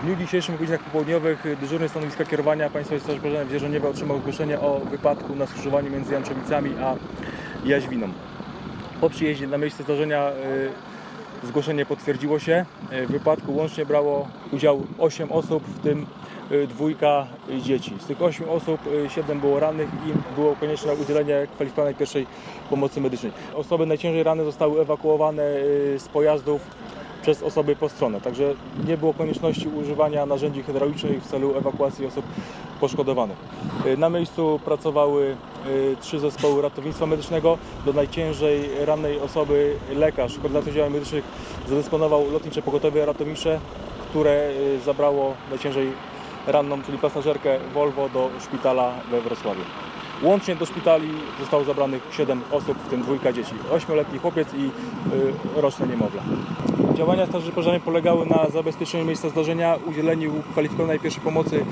W dniu dzisiejszym w godzinach popołudniowych dyżurny stanowiska kierowania Państwowej Straży Pożarnej w Dzierżoniewie otrzymał zgłoszenie o wypadku na skrzyżowaniu między Janczowicami a Jaźwiną. Po przyjeździe na miejsce zdarzenia y, zgłoszenie potwierdziło się. Y, W wypadku łącznie brało udział 8 osób, w tym y, dwójka dzieci. Z tych 8 osób 7 było rannych i było konieczne udzielenie kwalifikowanej pierwszej pomocy medycznej. Osoby najciężej ranne zostały ewakuowane z pojazdów przez osoby postronne, także nie było konieczności używania narzędzi hydraulicznych w celu ewakuacji osób poszkodowanych. Y, Na miejscu pracowały y, trzy zespoły ratownictwa medycznego. Do najciężej rannej osoby lekarz Koordynator Działań Medycznych zadysponował lotnicze pogotowie ratownicze, które y, zabrało najciężej ranną, czyli pasażerkę Volvo do szpitala we Wrocławiu. Łącznie do szpitali zostało zabranych 7 osób, w tym dwójka dzieci. 8-letni chłopiec i roczne niemowlę. Działania Straży Pożarnej polegały na zabezpieczeniu miejsca zdarzenia, udzieleniu kwalifikowanej pierwszej pomocy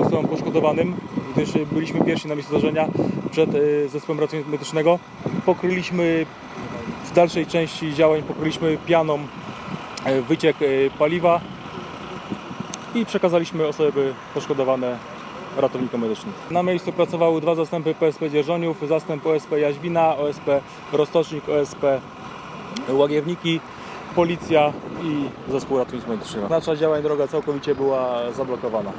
osobom poszkodowanym, gdyż byliśmy pierwsi na miejscu zdarzenia przed y, zespołem ratownictwa medycznego. Pokryliśmy w dalszej części działań pokryliśmy pianą y, wyciek y, paliwa i przekazaliśmy osoby poszkodowane ratownikom medycznym. Na miejscu pracowały dwa zastępy PSP Dzierżoniów, zastęp OSP Jaźwina, OSP Rostocznik, OSP Łagiewniki, policja i zespół ratownictwa medycznego. Na działań droga całkowicie była zablokowana.